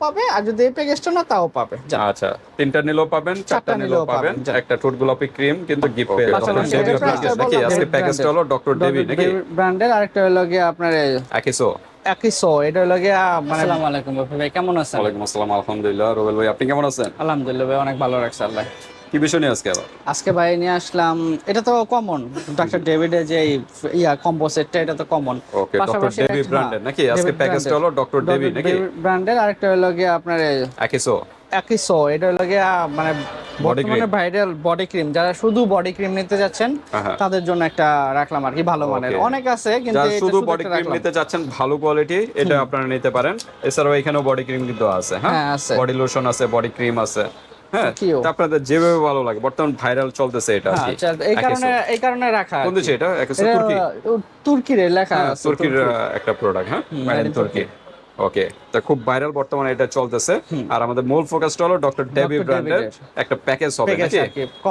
পাবে আর যদি এই প্যাকেজটা না তাও পাবে। আচ্ছা তিনটা নিলেও পাবেন চারটা নিলেও পাবেন একটা ঠোঁট গোলাপি ক্রিম কিন্তু গিফট পেয়ে যাবেন। নাকি? আজকে প্যাকেজটা হলো ডক্টর ডেভি নাকি? ব্র্যান্ডের আরেকটা হলো গিয়ে আপনার একিসো একই সো এটা হলো গিয়ে মানে আসসালামু আলাইকুম ভাই কেমন আছেন? ওয়ালাইকুম আসসালাম আলহামদুলিল্লাহ রুবেল ভাই আপনি কেমন আছেন? আলহামদুলিল্লাহ ভাই অনেক ভালো রাখছে আল্লাহ। কি বিষয় নিয়ে আজকে আবার? আজকে ভাই নিয়ে আসলাম এটা তো কমন ডাক্তার ডেভিডের যে ইয়া কম্বো সেটটা এটা তো কমন ওকে ডক্টর ব্র্যান্ডের নাকি? আজকে প্যাকেজটা হলো ডক্টর নাকি? ব্র্যান্ডের আরেকটা হলো গিয়ে আপনার এই একই সো একই শো এটা হলো গিয়ে মানে বর্তমানে ভাইরাল বডি ক্রিম যারা শুধু বডি ক্রিম নিতে যাচ্ছেন হ্যাঁ। তাদের জন্য একটা রাখলাম আর কি ভালো মানের। অনেক আছে কিন্তু যারা শুধু বডি ক্রিম নিতে চাচ্ছেন ভালো কোয়ালিটি এটা আপনারা নিতে পারেন। এছাড়াও এখানেও বডি ক্রিম কিন্তু আছে হ্যাঁ? হ্যাঁ, আছে। বডি লোশন আছে বডি ক্রিম আছে। হ্যাঁ আপনাদের যেভাবে ভালো লাগে বর্তমান ভাইরাল চলতেছে এটা হ্যাঁ, আচ্ছা, এই কারণে এই কারণে রাখা কোন দেশে এটা? তুর্কি? তুর্কির লেখা হ্যাঁ, তুর্কির একটা প্রোডাক্ট হ্যাঁ? in তুর্কি। ওকে তা খুব ভাইরাল বর্তমানে এটা চলতেছে। আর আমাদের মূল ফোকাসটা হলো ডক্টর ডেবি ব্র্যান্ডের একটা প্যাকেজ হবে নাকি?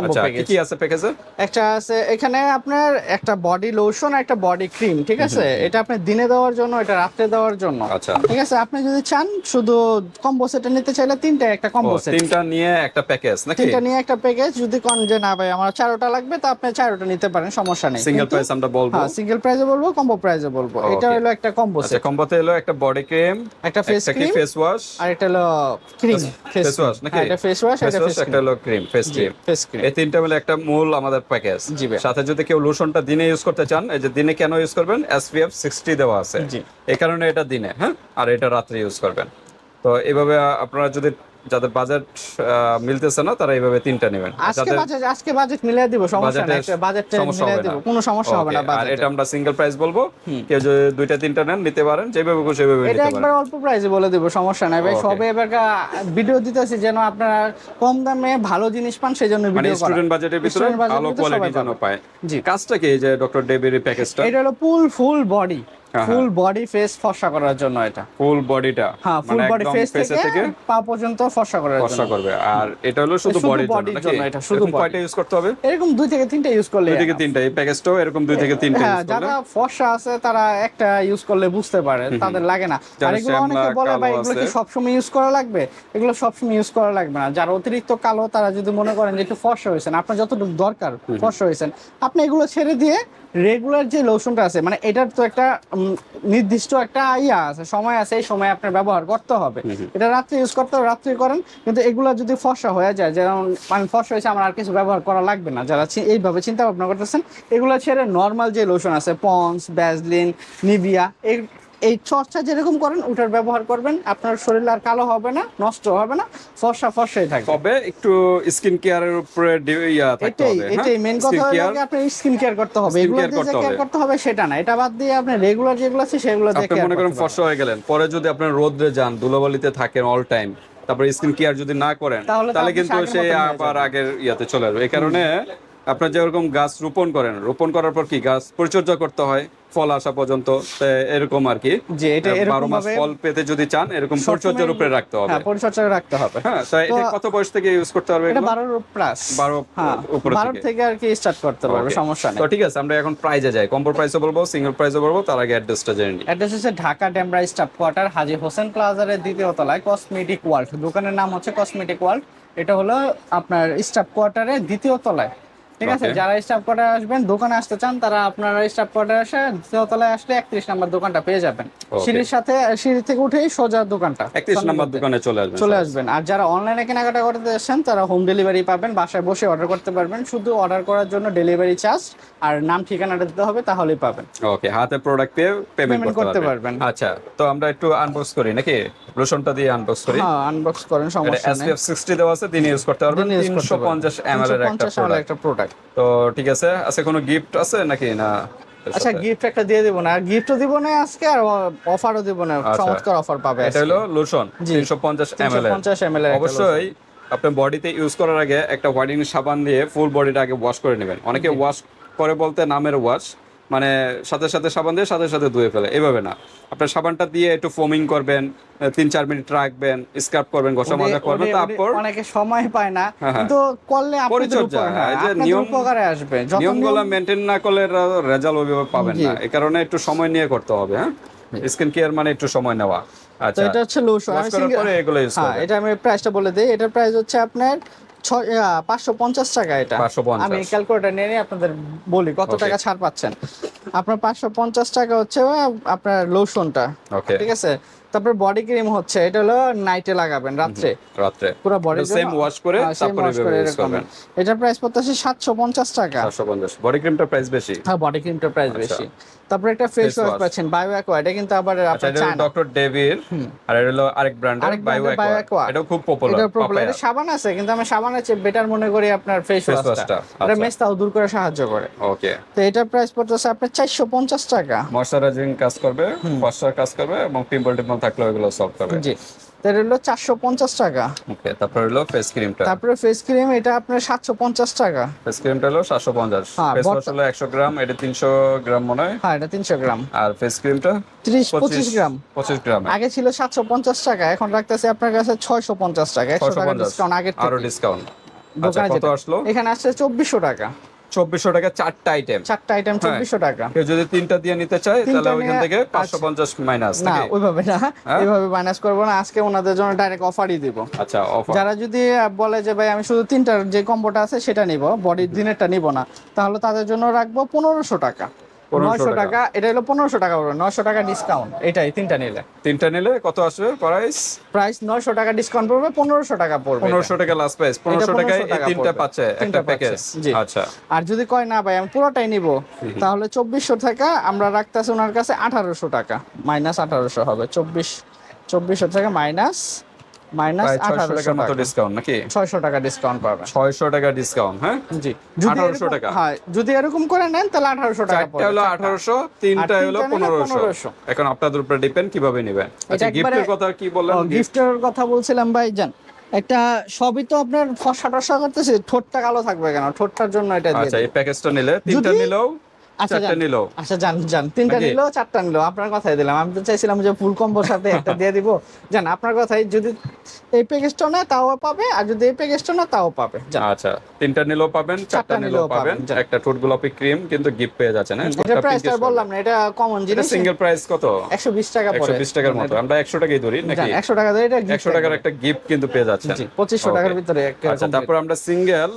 আচ্ছা কি আছে প্যাকেজে একটা আছে এখানে আপনার একটা বডি লোশন একটা বডি ক্রিম ঠিক আছে? এটা আপনি দিনে দেওয়ার জন্য এটা রাত্রে দেওয়ার জন্য। আচ্ছা। ঠিক আছে? আপনি যদি চান শুধু কম্বো সেটটা নিতে চাইলে তিনটা একটা কম্বো সেট তিনটা নিয়ে একটা প্যাকেজ নাকি? তিনটা নিয়ে একটা প্যাকেজ যদি কোন যে না ভাই আমার চারোটা লাগবে তা আপনি চারোটা নিতে পারেন সমস্যা নেই। সিঙ্গেল প্রাইস আমরা বলব। হ্যাঁ সিঙ্গেল প্রাইজে বলব কম্বো প্রাইজে বলব। এটা হলো একটা কম্বো আচ্ছা সেট কম্বোতে হলো একটা বডি ক্রিম একটা ফেস ক্রিম ফেস ওয়াশ আর এটা হলো ক্রিম ফেস ফেস ওয়াশ নাকি? এটা ফেস ওয়াশ এটা ফেস একটা হলো cream face cream face cream এই তিনটা মিলে একটা মূল আমাদের প্যাকেজ। সাথে যদি কেউ লোশনটা দিনে ইউজ করতে চান এই যে দিনে কেন ইউজ করবেন? এসপিএফ 60 দেওয়া আছে। জি। এই কারণে এটা দিনে হ্যাঁ? আর এটা রাত্রে ইউজ করবেন। তো এভাবে আপনারা যদি যাদের বাজেট মিলতেছে না তারা এইভাবে তিনটা নেবেন। আজকে বাজেট আজকে বাজেট মিলিয়ে দিব সমস্যা নেই বাজেট মিলিয়ে দিব কোনো সমস্যা হবে না আর এটা আমরা সিঙ্গেল প্রাইস বলব। কেউ যদি দুইটা তিনটা নেন নিতে পারেন যেভাবে খুশি সেভাবে এটা নিতে একবার অল্প প্রাইসে বলে দিব সমস্যা নাই ভাই. সবে এবার ভিডিও দিতেছি যেন আপনারা কম দামে ভালো জিনিস পান সেই জন্য মানে ভিডিও করা স্টুডেন্ট বাজেটের ভিতরে ভালো কোয়ালিটি যেন পায়। জি। কাজটা কি এই যে ডক্টর ডেবির প্যাকেজটা এটা হলো full full body full body face ফর্সা করার জন্য এটা। ফুল বডিটা হ্যাঁ ফুল বডি ফেস থেকে পা পর্যন্ত ফর্সা করার জন্য। ফর্সা করবে। আর এটা হলো শুধু বডির জন্য নাকি? এটা, শুধু কয়টা ইউজ করতে হবে? এরকম দুই থেকে তিনটা ইউজ করলে দুই থেকে তিনটা। এই প্যাকেজটাও এরকম দুই থেকে তিনটা হ্যাঁ ইউজ করলে? যারা ফর্সা আছে তারা একটা ইউজ করলে বুঝতে পারে তাদের লাগে না। আর এগুলো অনেকে বলে ভাই এগুলো কি আছে। সবসময় ইউজ করা লাগবে? এগুলো সবসময় ইউজ করা লাগবে না। যারা অতিরিক্ত কালো তারা যদি মনে করেন যে একটু ফর্সা হয়েছেন আপনার যতটুকু দরকার ফর্সা হয়েছেন আপনি এগুলো ছেড়ে দিয়ে রেগুলার যে লোশনটা আছে মানে এটার তো একটা নির্দিষ্ট একটা ইয়া আছে সময় আছে এই সময় আপনার ব্যবহার করতে হবে। এটা রাত্রে ইউজ করতে হবে রাত্রে করেন কিন্তু এগুলো যদি ফসা হয়ে যায় যেমন আমি ফসা হয়েছে আমার আর কিছু ব্যবহার করা লাগবে না। যারা এইভাবে চিন্তা ভাবনা করতেছেন এগুলো ছেড়ে নর্মাল যে লোশন আছে পন্স ব্যাজলিন নিভিয়া এই এই চর্চা যেরকম করেন ওটার ব্যবহার করবেন। আপনার শরীর আর কালো হবে না নষ্ট হবে না ফর্সা ফর্সাই থাকবে। তবে একটু স্কিন কেয়ারের উপরে ইয়া থাকতে এটাই হবে হ্যাঁ? এটাই মেন কথা হলো যে আপনার স্কিন কেয়ার করতে হবে। এগুলো দিয়ে কেয়ার করতে হবে। সেটা না। এটা বাদ দিয়ে আপনি রেগুলার যেগুলো আছে সেগুলো দিয়ে আপনি মনে করেন ফর্সা হয়ে গেলেন। পরে যদি আপনার রোদ্রে যান ধুলোবালিতে থাকেন অল টাইম তারপরে স্কিন কেয়ার যদি না করেন তাহলে কিন্তু সে আবার আগের ইয়াতে চলে আসবে। এই কারণে আপনার যেরকম গাছ রোপণ করেন রোপণ করার পর কি গাছ পরিচর্যা করতে হয়? ফল আসা পর্যন্ত এরকম আর কি। যে এটা বারো মাস ফল পেতে যদি চান এরকম পরিচর্যার উপরে রাখতে হবে। হ্যাঁ পরিচর্যা রাখতে হবে। হ্যাঁ তো এটা কত বয়স থেকে ইউজ করতে পারবে এটা এগুলো? বারোর প্লাস। বারো হ্যাঁ উপরে থেকে। থেকে আর কি স্টার্ট করতে পারবে সমস্যা নেই। তো ঠিক আছে আমরা এখন প্রাইজে যাই। কম্পোর প্রাইসও বলব সিঙ্গেল প্রাইসও বলব তার আগে অ্যাড্রেসটা জেনে নিই। অ্যাড্রেস হচ্ছে ঢাকা ডেমরা স্টাফ কোয়ার্টার হাজি হোসেন প্লাজারের দ্বিতীয় তলায় কসমেটিক ওয়ার্ল্ড দোকানের নাম হচ্ছে কসমেটিক ওয়ার্ল্ড এটা হলো আপনার স্টাফ কোয়ার্টারের দ্বিতীয় তলায়। ঠিক আছে যারা স্টাফ কোয়ার্টার আসবেন দোকানে আসতে চান তারা আপনারা স্টাফ কোয়ার্টার দ্বিতীয় তলায় আসলে একত্রিশ নাম্বার দোকানটা পেয়ে যাবেন। সিঁড়ির সাথে সিঁড়ি থেকে উঠেই সোজা দোকানটা। একত্রিশ নাম্বার দোকানে। চলে আসবেন চলে আসবেন। আর যারা অনলাইনে কেনাকাটা করতে আসছেন তারা হোম ডেলিভারি পাবেন বাসায় বসে অর্ডার করতে পারবেন। শুধু অর্ডার করার জন্য ডেলিভারি চার্জ আর নাম ঠিকানাটা দিতে হবে তাহলেই পাবেন। ওকে হাতে প্রোডাক্ট পেয়ে পেমেন্ট করতে পারবেন। আচ্ছা তো আমরা একটু আনবক্স করি নাকি? লোশনটা দিয়ে আনবক্স করি। হ্যাঁ আনবক্স করেন সমস্যা নেই। SPF 60 দেওয়া আছে দিনে ইউজ করতে পারবেন দিনে use করতে পারবেন। 350 ml এর একটা প্রোডাক্ট প্রোডাক্ট তো ঠিক আছে আছে কোনো গিফট আছে নাকি না আচ্ছা? গিফট একটা দিয়ে দিব না। গিফট গিফটও দিব না আজকে আর অফারও দিব না। আচ্ছা। চমৎকার অফার পাবে এটা হলো লোশন জি। 350 ml এর। 350 ml অবশ্যই আপনি বডিতে ইউজ করার আগে একটা হোয়াইটিং সাবান দিয়ে ফুল বডিটা আগে ওয়াশ করে নেবেন। অনেকে ওয়াশ করে বলতে নামের ওয়াশ মানে সাথে সাথে সাবান দিয়ে সাথে সাথে ধুয়ে ফেলে। এভাবে না। আপনার সাবানটা দিয়ে একটু ফোমিং করবেন তিন চার মিনিট রাখবেন স্ক্রাব করবেন ঘষা মাজা করবেন তারপর অনেকে সময় পায় না। হ্যাঁ, হ্যাঁ। কিন্তু করলে পরিচর্যা, হ্যাঁ, যে নিয়ম- উপকারে আসবে। নিয়মগুলো নিয়ম- মেনটেন না করলে রেজাল্ট ওইভাবে পাবেন না। এই কারণে একটু সময় নিয়ে করতে হবে হ্যাঁ? স্কিন কেয়ার মানে একটু সময় নেওয়া। আচ্ছা। এটা হচ্ছে লোশন পরে এগুলো হ্যাঁ এটা আমি প্রাইসটা বলে দিই। এটার প্রাইস হচ্ছে আপনার পাঁচশো পঞ্চাশ টাকা এটা। 550 আমি ক্যালকুলেটার নিয়ে আপনাদের বলি কত টাকা ছাড় পাচ্ছেন। আপনার পাঁচশো পঞ্চাশ টাকা হচ্ছে আপনার লোশনটা ঠিক আছে? তারপর বডি ক্রিম হচ্ছে এটা হলো নাইটে লাগাবেন রাত্রে। রাত্রে। পুরো বডি সেম ওয়াশ করে তারপরে ইউজ করবেন। এটার প্রাইস পড়তেছে সাতশো পঞ্চাশ টাকা। 450 বডি ক্রিমটার প্রাইস বেশি? হ্যাঁ বডি ক্রিমটার প্রাইস। বেশি। তারপরে একটা ফেস ওয়াশ পাচ্ছেন বায়ো অ্যাকোয়া এটা কিন্তু আবার আচ্ছা আপনার এটা ডক্টর ডেভির আর এটা হলো আরেক ব্র্যান্ডের আরেক বায়ো অ্যাকোয়া। এটাও খুব পপুলার এটা পপুলার এটা সাবান আছে কিন্তু আমি সাবানের চেয়ে বেটার মনে করি আপনার ফেস ওয়াশটা এটা আচ্ছা। মেস্তাও দূর করে সাহায্য করে। ওকে তো এটা প্রাইস পড়তেছে আপনার চারশো পঞ্চাশ টাকা। ময়শ্চারাইজিং কাজ করবে ফর্সার কাজ করবে এবং পিম্পল টিম্পল থাকলে ওগুলো সলভ করবে জি। তো এটা হলো চারশো পঞ্চাশ টাকা। ওকে তারপর হলো ফেস ক্রিমটা তারপরে ফেস ক্রিম এটা আপনার সাতশো পঞ্চাশ টাকা। ফেস ক্রিমটা হলো 750 হ্যাঁ, ফেস ওয়াশ হলো 100 গ্রাম এটা 300 গ্রাম মনে হয়। হ্যাঁ এটা তিনশো গ্রাম। আর ফেস ক্রিমটা ত্রিশ পঁচিশ গ্রাম। 25 গ্রাম। আগে ছিল সাতশো পঞ্চাশ টাকা এখন রাখতেছে আপনার কাছে ছয়শো পঞ্চাশ টাকা একশো টাকা ডিসকাউন্ট আগের আরও ডিসকাউন্ট আচ্ছা কত আসলো? এখানে আসছে চব্বিশশো টাকা। 2400 টাকা চারটা আইটেম চারটা আইটেম চব্বিশশো টাকা। কেউ যদি তিনটা দিয়ে নিতে চায় তাহলে ওইখান থেকে 550 মাইনাস না ওইভাবে না। হ্যাঁ? এইভাবে মাইনাস করব না। আজকে ওনাদের জন্য ডাইরেক্ট অফারই দিব। আচ্ছা অফার যারা যদি বলে যে ভাই আমি শুধু তিনটার যে কম্বোটা আছে সেটা নিব। বডির দিনেরটা নিব না। তাহলে তাদের জন্য রাখব পনেরোশো টাকা। 1500 নয়শো টাকা। এটা হলো পনেরোশো টাকা পড়বে নয়শো টাকা ডিসকাউন্ট এটাই তিনটা নিলে। তিনটা নিলে কত আসবে প্রাইস প্রাইস নয়শো টাকা ডিসকাউন্ট পড়বে পনেরোশো টাকা পড়বে। 1500 টাকা লাস্ট প্রাইস 1500 টাকায় 1500 এই তিনটা পাচ্ছে একটা প্যাকেজ আচ্ছা। আর যদি কয় না ভাই আমি পুরোটাই নিব তাহলে চব্বিশশো টাকা আমরা রাখতেছি ওনার কাছে আঠারোশো টাকা মাইনাস আঠারোশো হবে চব্বিশ চব্বিশশো টাকা মাইনাস মাইনাস আঠারোশো টাকার মতো ডিসকাউন্ট নাকি? ছয়শো টাকা ডিসকাউন্ট পাবেন 600 টাকা ডিসকাউন্ট হ্যাঁ? জি যদি 1800 এরকম- টাকা। হ্যাঁ যদি এরকম করে নেন তাহলে আঠারোশো টাকা চারটা হলো 1800 তিনটা হলো তিনটা নিলে 1500 এখন আপনাদের উপরে ডিপেন্ড কীভাবে নেবেন? আচ্ছা গিফটের কথা কি বললেন? গিফটের কথা বলছিলাম ভাই জান। একটা সবই তো আপনার ফসা টসা করতেছে ঠোঁটটা কালো থাকবে কেন? ঠোঁটটার জন্য এটা আচ্ছা এই প্যাকেজটা নিলে তিনটা নিলেও চারটা আচ্ছা জান জান। তিনটা? নিলো চারটা নিলো। আপনার কথাই দিলাম। আমি তো চাইছিলাম যে ফুল কম্বোর সাথে একটা দিয়ে দিব। জান আপনার কথাই যদি এই প্যাকেজটা না তাও পাবে। আর যদি এই প্যাকেজটা না তাও পাবে। আচ্ছা তিনটা নিলেও পাবেন চারটা চারটা নিলেও পাবেন। একটা ঠোঁট গোলাপি ক্রিম কিন্তু গিফট পেয়ে যাচ্ছেন হ্যাঁ? এটা প্রাইসটা বললাম না এটা কমন জিনিস। সিঙ্গেল প্রাইস কত? একশো বিশ টাকা পড়ে। 120 টাকার মতো। আমরা 100 টাকাই ধরি নাকি? টাকা দিয়ে এটা 100 টাকার একটা গিফট কিন্তু পেয়ে পঁচিশশো টাকার ভিতরে একটা আচ্ছা তারপর আমরা সিঙ্গেল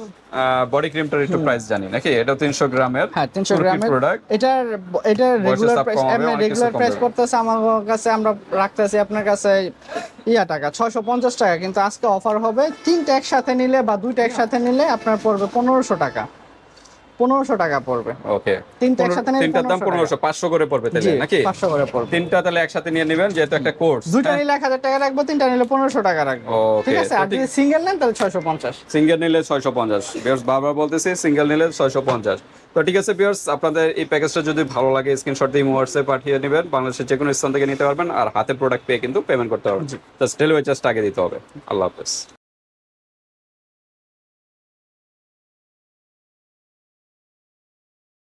বডি ক্রিমটার একটু প্রাইস জানি নাকি? এটা 300 গ্রামের হ্যাঁ তিনশো গ্রামের। প্রোডাক্ট এটার এটার রেগুলার প্রাইস এমনি রেগুলার প্রাইস করতেছে পড়তেছে আমার কাছে আমরা রাখতেছি আপনার কাছে ইয়া টাকা ছয়শো পঞ্চাশ টাকা। কিন্তু আজকে অফার হবে তিনটা একসাথে নিলে বা দুইটা একসাথে নিলে আপনার পড়বে 1500 টাকা। পনেরোশো টাকা পড়বে। ওকে তিনটা একসাথে নিলে তিনটার দাম 1500 1500 500 করে পড়বে তাহলে নাকি? পাঁচশো করে পড়বে। তিনটা তাহলে একসাথে নিয়ে নেবেন যেহেতু একটা কোর্স দুইটা নিলে এক হাজার টাকা রাখব তিনটা নিলে পনেরোশো টাকা রাখব। ঠিক আছে? আর যদি সিঙ্গেল নেন তাহলে ছয়শো পঞ্চাশ। সিঙ্গেল নিলে 650 বিয়ার্স বারবার বলতেছি সিঙ্গেল নিলে 650 তো ঠিক আছে বিয়ার্স আপনাদের এই প্যাকেজটা যদি ভালো লাগে স্ক্রিনশট দিয়ে হোয়াটসঅ্যাপে পাঠিয়ে নেবেন। বাংলাদেশের যে কোনো স্থান থেকে নিতে পারবেন আর হাতে প্রোডাক্ট পেয়ে কিন্তু পেমেন্ট করতে পারবেন। জাস্ট ডেলিভারি চার্জটা আগে দিতে হবে। আল্লাহ হাফেজ।